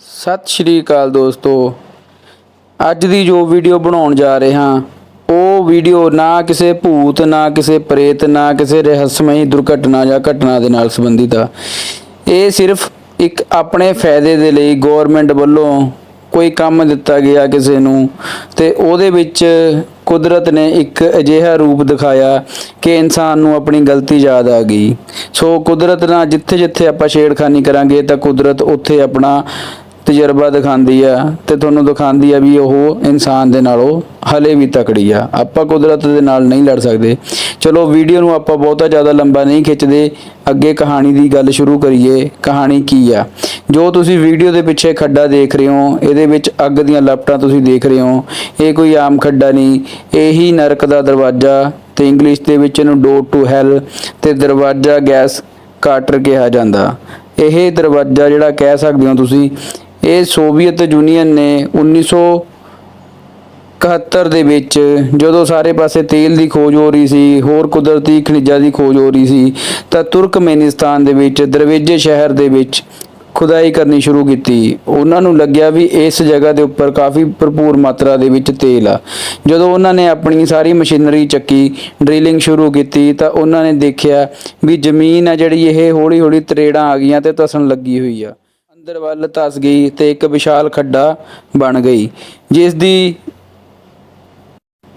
ਸਤਿ ਸ਼੍ਰੀ ਅਕਾਲ ਦੋਸਤੋ। ਅੱਜ ਦੀ ਜੋ ਵੀਡੀਓ ਬਣਾਉਣ ਜਾ ਰਹੇ ਹਾਂ, ਉਹ ਵੀਡੀਓ ਨਾ ਕਿਸੇ ਭੂਤ, ਨਾ ਕਿਸੇ ਪ੍ਰੇਤ, ਨਾ ਕਿਸੇ ਰਹੱਸਮਈ ਦੁਰਘਟਨਾ ਜਾਂ ਘਟਨਾ ਦੇ ਨਾਲ ਸੰਬੰਧਿਤ ਆ। ਇਹ ਸਿਰਫ ਇੱਕ ਆਪਣੇ ਫਾਇਦੇ ਦੇ ਲਈ ਗਵਰਨਮੈਂਟ ਵੱਲੋਂ ਕੋਈ ਕੰਮ ਦਿੱਤਾ ਗਿਆ ਕਿਸੇ ਨੂੰ ਤੇ ਉਹਦੇ ਵਿੱਚ ਕੁਦਰਤ ਨੇ ਇੱਕ ਅਜਿਹਾ ਰੂਪ ਦਿਖਾਇਆ ਕਿ ਇਨਸਾਨ ਨੂੰ ਆਪਣੀ ਗਲਤੀ ਯਾਦ ਆ ਗਈ। ਸੋ ਕੁਦਰਤ ਨਾਲ ਜਿੱਥੇ ਜਿੱਥੇ ਆਪਾਂ ਛੇੜਖਾਨੀ ਕਰਾਂਗੇ ਤਾਂ ਕੁਦਰਤ ਉੱਥੇ ਆਪਣਾ ਤਜਰਬਾ ਦਿਖਾਉਂਦੀ ਆ ਤੇ ਤੁਹਾਨੂੰ ਦਿਖਾਉਂਦੀ ਆ ਵੀ ਉਹ ਇਨਸਾਨ ਦੇ ਨਾਲੋਂ ਹਲੇ ਵੀ ਤਕੜੀ ਆ। ਆਪਾਂ ਕੁਦਰਤ ਦੇ ਨਾਲ ਨਹੀਂ ਲੜ ਸਕਦੇ। ਚਲੋ, ਵੀਡੀਓ ਨੂੰ ਆਪਾਂ ਬਹੁਤਾ ਜ਼ਿਆਦਾ ਲੰਬਾ ਨਹੀਂ ਖਿੱਚਦੇ। ਅੱਗੇ ਕਹਾਣੀ ਦੀ ਗੱਲ ਸ਼ੁਰੂ ਕਰੀਏ। ਕਹਾਣੀ ਕੀ ਆ? ਜੋ ਤੁਸੀਂ ਵੀਡੀਓ ਦੇ ਪਿੱਛੇ ਖੱਡਾ ਦੇਖ ਰਹੇ ਹੋ, ਇਹਦੇ ਵਿੱਚ ਅੱਗ ਦੀਆਂ ਲਪਟਾਂ ਤੁਸੀਂ ਦੇਖ ਰਹੇ ਹੋ। ਇਹ ਕੋਈ ਆਮ ਖੱਡਾ ਨਹੀਂ। ਇਹੀ ਨਰਕ ਦਾ ਦਰਵਾਜ਼ਾ ਤੇ ਇੰਗਲਿਸ਼ ਦੇ ਵਿੱਚ ਇਹਨੂੰ ਡੋਰ ਟੂ ਹੈਲ ਤੇ ਦਰਵਾਜ਼ਾ ਗੈਸ ਕਾਟਰ ਕਿਹਾ ਜਾਂਦਾ। ਇਹ ਦਰਵਾਜ਼ਾ ਜਿਹੜਾ ਕਹਿ ਸਕਦੇ ਹੋ ਤੁਸੀਂ ਇਹ ਸੋਵੀਅਤ ਯੂਨੀਅਨ ਨੇ 1971 ਦੇ ਵਿੱਚ ਜਦੋਂ ਸਾਰੇ ਪਾਸੇ ਤੇਲ ਦੀ ਖੋਜ ਹੋ ਰਹੀ ਸੀ, ਹੋਰ ਕੁਦਰਤੀ ਖਣਿਜਾਂ ਦੀ ਖੋਜ ਹੋ ਰਹੀ ਸੀ, ਤਾਂ ਤੁਰਕਮੇਨਿਸਤਾਨ ਦੇ ਵਿੱਚ, ਦਰਵੇਜੇ ਸ਼ਹਿਰ ਦੇ ਵਿੱਚ ਖੁਦਾਈ ਕਰਨੀ ਸ਼ੁਰੂ ਕੀਤੀ। ਉਹਨਾਂ ਨੂੰ ਲੱਗਿਆ ਵੀ ਇਸ ਜਗ੍ਹਾ ਦੇ ਉੱਪਰ ਕਾਫੀ ਭਰਪੂਰ ਮਾਤਰਾ ਦੇ ਵਿੱਚ ਤੇਲ ਆ। ਜਦੋਂ ਉਹਨਾਂ ਨੇ ਆਪਣੀ ਸਾਰੀ ਮਸ਼ੀਨਰੀ ਚੱਕੀ, ਡ੍ਰਿਲਿੰਗ ਸ਼ੁਰੂ ਕੀਤੀ, ਤਾਂ ਉਹਨਾਂ ਨੇ ਦੇਖਿਆ ਵੀ ਜ਼ਮੀਨ ਆ ਜਿਹੜੀ, ਇਹ ਹੌਲੀ ਹੌਲੀ ਤਰੇੜਾਂ ਆ ਗਈਆਂ ਤੇ ਧਸਣ ਲੱਗੀ ਹੋਈ ਆ। ਅੰਦਰ ਵੱਲ ਧਸ ਗਈ ਤੇ ਇੱਕ ਵਿਸ਼ਾਲ ਖੱਡਾ ਬਣ ਗਈ, ਜਿਸ ਦੀ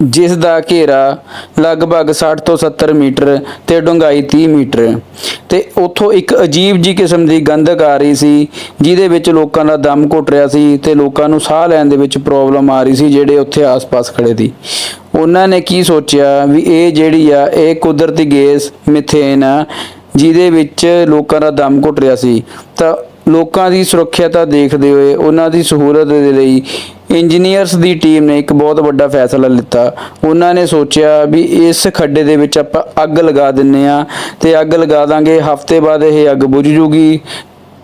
ਜਿਸ ਦਾ ਘੇਰਾ ਲਗਭਗ 60 ਤੋਂ 70 ਮੀਟਰ ਤੇ ਡੂੰਘਾਈ 30 ਮੀਟਰ। ਤੇ ਉੱਥੋਂ ਇੱਕ ਅਜੀਬ ਜੀ ਕਿਸਮ ਦੀ ਗੰਧਕ ਆ ਰਹੀ ਸੀ, ਜਿਹਦੇ ਵਿੱਚ ਲੋਕਾਂ ਦਾ ਦਮ ਘੁੱਟ ਰਿਹਾ ਸੀ ਤੇ ਲੋਕਾਂ ਨੂੰ ਸਾਹ ਲੈਣ ਦੇ ਵਿੱਚ ਪ੍ਰੋਬਲਮ ਆ ਰਹੀ ਸੀ ਜਿਹੜੇ ਉੱਥੇ ਆਸ-ਪਾਸ ਖੜੇ ਸੀ। ਉਹਨਾਂ ਨੇ ਕੀ ਸੋਚਿਆ ਵੀ ਇਹ ਜਿਹੜੀ ਆ, ਇਹ ਕੁਦਰਤੀ ਗੈਸ ਮਿਥੇਨ ਆ, ਜਿਹਦੇ ਵਿੱਚ ਲੋਕਾਂ ਦਾ ਦਮ ਘੁੱਟ ਰਿਹਾ ਸੀ, ਤਾਂ ਲੋਕਾਂ ਦੀ ਸੁਰੱਖਿਅਤਾ ਦੇਖਦੇ ਹੋਏ ਉਹਨਾਂ ਦੀ ਸਹੂਲਤ ਦੇ ਲਈ ਇੰਜੀਨੀਅਰਸ ਦੀ ਟੀਮ ਨੇ ਇੱਕ ਬਹੁਤ ਵੱਡਾ ਫੈਸਲਾ ਲਿੱਤਾ। ਉਹਨਾਂ ਨੇ ਸੋਚਿਆ ਵੀ ਇਸ ਖੱਡੇ ਦੇ ਵਿੱਚ ਆਪਾਂ ਅੱਗ ਲਗਾ ਦਿੰਨੇ ਆ ਤੇ ਅੱਗ ਲਗਾ ਦਾਂਗੇ, ਹਫ਼ਤੇ ਬਾਅਦ ਇਹ ਅੱਗ ਬੁਝ ਜੂਗੀ।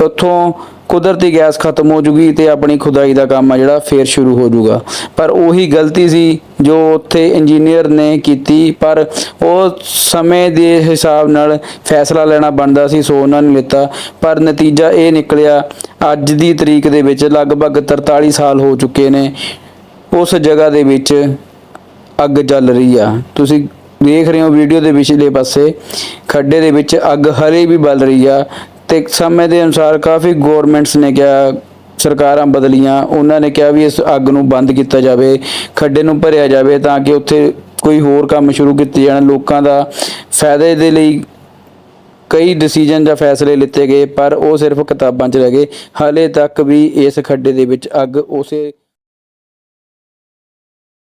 ਉੱਥੋਂ ਕੁਦਰਤੀ ਗੈਸ ਖਤਮ ਹੋ ਜੂਗੀ ਤੇ ਆਪਣੀ ਖੁਦਾਈ ਦਾ ਕੰਮ ਆ ਜਿਹੜਾ ਫੇਰ ਸ਼ੁਰੂ ਹੋ ਜੂਗਾ। ਪਰ ਉਹੀ ਗਲਤੀ ਸੀ ਜੋ ਉੱਥੇ ਇੰਜੀਨੀਅਰ ਨੇ ਕੀਤੀ, ਪਰ ਉਹ ਸਮੇਂ ਦੇ ਹਿਸਾਬ ਨਾਲ ਫੈਸਲਾ ਲੈਣਾ ਬਣਦਾ ਸੀ, ਸੋ ਉਹਨਾਂ ਨੇ ਲਿੱਤਾ। ਪਰ ਨਤੀਜਾ ਇਹ ਨਿਕਲਿਆ, ਅੱਜ ਦੀ ਤਰੀਕ ਦੇ ਵਿੱਚ ਲਗਭਗ 43 ਸਾਲ ਹੋ ਚੁੱਕੇ ਨੇ। ਉਸ ਜਗ੍ਹਾ ਦੇ ਵਿੱਚ ਅੱਗ ਚੱਲ ਰਹੀ ਆ। ਤੁਸੀਂ ਦੇਖ ਰਹੇ ਹੋ ਵੀਡੀਓ ਦੇ ਪਿਛਲੇ ਪਾਸੇ, ਖੱਡੇ ਦੇ ਵਿੱਚ ਅੱਗ ਹਰੇ ਵੀ ਬਲ ਰਹੀ ਆ। ਤੇ ਸਮੇਂ ਦੇ ਅਨੁਸਾਰ ਕਾਫੀ ਗਵਰਨਮੈਂਟਸ ਨੇ ਕਿਹਾ, ਸਰਕਾਰਾਂ ਬਦਲੀਆਂ, ਉਹਨਾਂ ਨੇ ਕਿਹਾ ਵੀ ਇਸ ਅੱਗ ਨੂੰ ਬੰਦ ਕੀਤਾ ਜਾਵੇ, ਖੱਡੇ ਨੂੰ ਭਰਿਆ ਜਾਵੇ ਤਾਂ ਕਿ ਉੱਥੇ ਕੋਈ ਹੋਰ ਕੰਮ ਸ਼ੁਰੂ ਕੀਤੇ ਜਾਣ। ਲੋਕਾਂ ਦਾ ਫਾਇਦੇ ਦੇ ਲਈ ਕਈ ਡਿਸੀਜਨ ਜਾਂ ਫੈਸਲੇ ਲਿੱਤੇ ਗਏ, ਪਰ ਉਹ ਸਿਰਫ ਕਿਤਾਬਾਂ 'ਚ ਰਹਿ ਗਏ। ਹਾਲੇ ਤੱਕ ਵੀ ਇਸ ਖੱਡੇ ਦੇ ਵਿੱਚ ਅੱਗ ਉਸੇ